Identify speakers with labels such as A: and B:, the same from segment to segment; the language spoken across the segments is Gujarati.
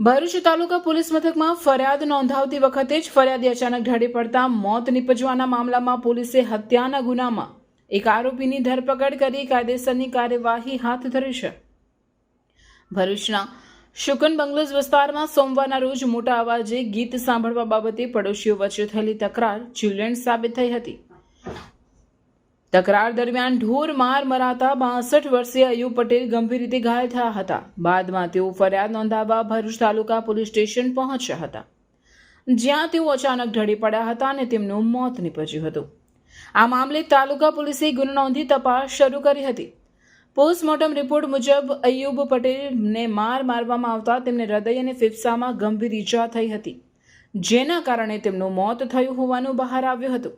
A: ભરૂચ તાલુકા પોલીસ મથકમાં ફરિયાદ નોંધાવતી વખતે જ ફરિયાદી અચાનક ઢળી પડતા મોત નિપજવાના મામલામાં પોલીસે હત્યાના ગુનામાં એક આરોપીની ધરપકડ કરી કાયદેસરની કાર્યવાહી હાથ ધરી છે. ભરૂચના શુકન બંગલોઝ વિસ્તારમાં સોમવારના રોજ મોટા અવાજે ગીત સાંભળવા બાબતે પડોશીઓ વચ્ચે થયેલી તકરાર જીવલેણ સાબિત થઈ હતી. તકરાર દરમિયાન ઢોર માર મરાતા બાસઠ વર્ષીય અયુબ પટેલ ગંભીર રીતે ઘાયલ થયા હતા. બાદમાં તેઓ ફરિયાદ નોંધાવવા ભરૂચ તાલુકા પોલીસ સ્ટેશન પહોંચ્યા હતા. જ્યાં તેઓ અચાનક ઢળી પડ્યા હતા અને તેમનું મોત નીપજ્યું હતું. આ મામલે તાલુકા પોલીસે ગુનો નોંધી તપાસ શરૂ કરી હતી. પોસ્ટમોર્ટમ રિપોર્ટ મુજબ અયુબ પટેલને માર મારવામાં આવતા તેમને હૃદય અને ફેફસામાં ગંભીર ઈજા થઈ હતી, જેના કારણે તેમનું મોત થયું હોવાનું બહાર આવ્યું હતું.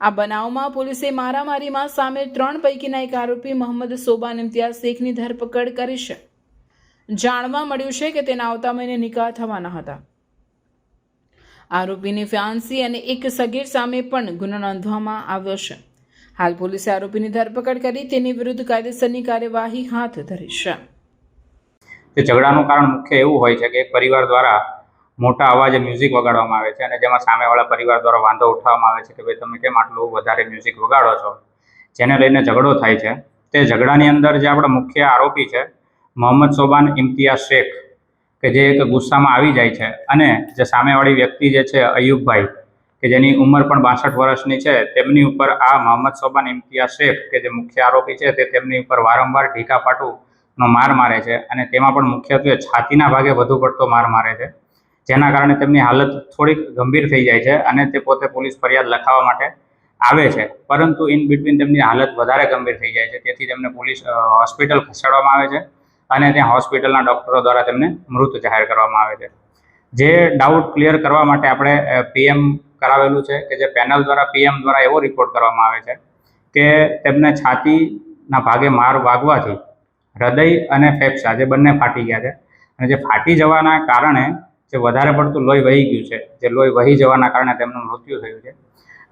A: આ બનાવમાં પોલીસે મારામારીમાં સામેલ ત્રણ પૈકીના એક આરોપી મોહમ્મદ સોબાન ઇમ્તિયાઝ શેખની ધરપકડ કરી છે. જાણવા મળ્યું છે કે તેના આવતા મહિને નિકાહ થવાના હતા. આરોપીની ફ્યાન્સી અને એક સગીર સામે પણ ગુનો નોંધવામાં આવ્યો છે. હાલ પોલીસે આરોપીની ધરપકડ કરી તેની વિરુદ્ધ કાયદેસરની કાર્યવાહી હાથ ધરી છે.
B: ઝઘડાનું કારણ મુખ્ય એવું હોય છે કે પરિવાર દ્વારા મોટા અવાજે મ્યુઝિક વગાડવામાં આવે છે અને જેમાં સામેવાળા પરિવાર દ્વારા વાંધો ઉઠાવવામાં આવે છે કે ભાઈ તમે કેમ આટલું વધારે મ્યુઝિક વગાડો છો? જેને લઈને ઝઘડો થાય છે. તે ઝઘડાની અંદર જે આપણા મુખ્ય આરોપી છે, મોહમ્મદ સોબાન ઇમ્તિયાઝ શેખ, કે જે એક ગુસ્સામાં આવી જાય છે અને જે સામેવાળી વ્યક્તિ જે છે, અયુબભાઈ, કે જેની ઉંમર પણ બાસઠ વર્ષની છે, તેમની ઉપર આ મોહમ્મદ સોબાન ઇમ્તિયાઝ શેખ, કે જે મુખ્ય આરોપી છે, તે તેમની ઉપર વારંવાર ઢીકા પાટુનો માર મારે છે અને તેમાં પણ મુખ્યત્વે છાતીના ભાગે વધુ પડતો માર મારે છે. જેના કારણે તેમની હાલત થોડીક ગંભીર થઈ જાય છે અને તે પોતે પોલીસ ફરિયાદ લખાવવા માટે આવે છે. પરંતુ ઇન બિટવીન તેમની હાલત વધારે ગંભીર થઈ જાય છે. તેથી તેમને પોલીસ હોસ્પિટલ ખસેડવામાં આવે છે અને ત્યાં હોસ્પિટલના ડૉક્ટરો દ્વારા તેમને મૃત જાહેર કરવામાં આવે છે. જે ડાઉટ ક્લિયર કરવા માટે આપણે પીએમ કરાવેલું છે કે જે પેનલ દ્વારા પીએમ દ્વારા એવો રિપોર્ટ કરવામાં આવે છે કે તેમને છાતીના ભાગે માર વાગવાથી હૃદય અને ફેફસા જે બંને ફાટી ગયા છે અને જે ફાટી જવાના કારણે જે વધારે પડતું લોહી વહી ગયું છે, જે લોહી વહી જવાના કારણે તેમનું મૃત્યુ થયું છે.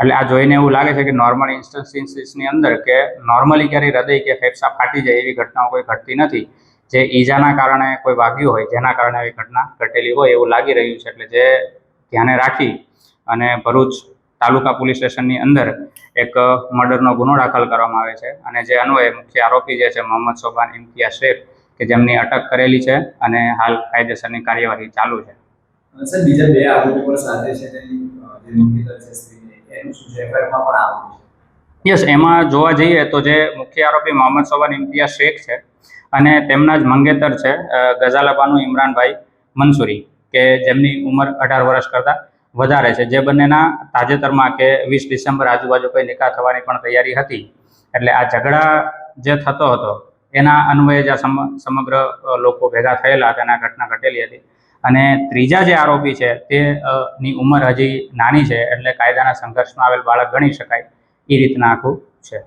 B: એટલે આ જોઈને એવું લાગે છે કે નોર્મલ ઇન્સ્ટન્સીસની અંદર કે નોર્મલી ક્યારેય હૃદય કે ફેફસા ફાટી જાય એવી ઘટનાઓ કોઈ ઘટતી નથી. જે ઈજાના કારણે કોઈ વાગ્યું હોય, જેના કારણે આવી ઘટના ઘટેલી હોય એવું લાગી રહ્યું છે, એટલે જે ધ્યાને રાખી અને ભરૂચ તાલુકા પોલીસ સ્ટેશનની અંદર એક મર્ડરનો ગુનો દાખલ કરવામાં આવે છે. અને જે અન્વયે મુખ્ય આરોપી જે છે, મોહમ્મદ સોબાન ઇમ્તિયા શેખ, કે જેમની અટક કરેલી છે અને હાલ કાયદેસરની કાર્યવાહી ચાલુ છે.
C: સર, બીજા બે આરોપી પણ સાથે છે તેની જે છે
B: યસ, એમાં જોવા જઈએ તો જે મુખ્ય આરોપી મોહમ્મદ સવાન ઇમ્તિયાઝ શેખ છે અને તેમના જ મંગેતર છે ગઝાલાબાનું ઇમરાનભાઈ મંસૂરી, કે જેમની ઉંમર અઢાર વર્ષ કરતાં વધારે છે. જે બંનેના તાજેતરમાં કે વીસ ડિસેમ્બર આજુબાજુ કોઈ નિકાહ થવાની પણ તૈયારી હતી. એટલે આ ઝઘડા જે થતો હતો, એના અન્વયે જે સમગ્ર લોકો ભેગા થયેલા હતા એના ઘટના ઘટેલી હતી. અને ત્રીજા જે આરોપી છે તે ની ઉંમર હજી નાની છે, એટલે કાયદાના સંઘર્ષમાં આવેલ બાળક ગણી શકાય એ રીતના આખું છે.